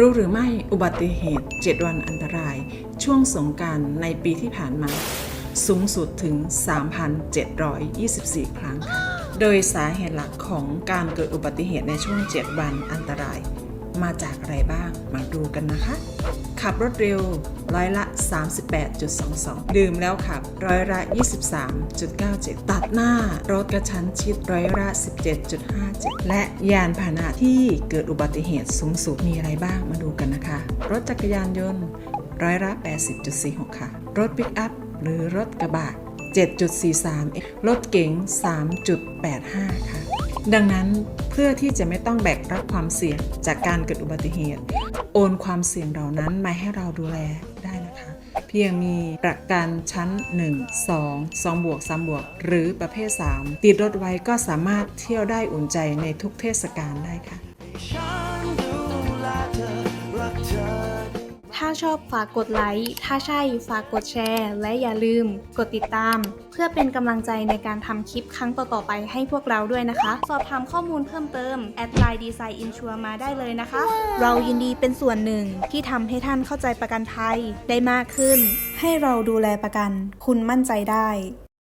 รู้หรือไม่อุบัติเหตุ 7 วันอันตราย ช่วงสงการในปีที่ผ่านมา สูงสุดถึง 3,724 ครั้งค่ะ โดยสาเหตุหลักของการเกิดอุบัติเหตุในช่วง 7 วันอันตราย มาจากอะไรบ้างมาดูกันนะคะ ขับรถเร็วร้อยละ 38.22 ดื่มแล้วขับร้อยละ 23.97 ตัดหน้ารถกระชั้นชิดร้อยละ 17.57 และยานพาหนะที่เกิดอุบัติเหตุสูงสุดมีอะไรบ้างมาดูกันนะคะ รถจักรยานยนต์ร้อยละ 80.46 ค่ะ รถปิกอัพหรือรถกระบะ 7.43 รถเก๋ง 3.85 ค่ะ ดังนั้นเพื่อที่จะไม่ต้องแบกรับความเสี่ยงจากการเกิดอุบัติเหตุ โอนความเสี่ยงเหล่านั้นมาให้เราดูแลได้นะคะ เพียงมีประกันชั้น 1 2 2บวก3บวก หรือประเภท 3 ติดรถไว้ก็สามารถเที่ยวได้อุ่นใจในทุกเทศกาลได้ค่ะาชอบฝากกดไลค์ ถ้าใช่ฝากกดแชร์ และอย่าลืม กดติดตาม เพื่อเป็นกำลังใจในการทำคลิปครั้งต่อๆไปให้พวกเราด้วยนะคะ สอบถามข้อมูลเพิ่มเติมแอดไลน์ดีไซน์อินชัวมาได้เลยนะคะ เรายินดีเป็นส่วนหนึ่งที่ทำให้ท่านเข้าใจประกันภัยได้มากขึ้น ให้เราดูแลประกัน คุณมั่นใจได้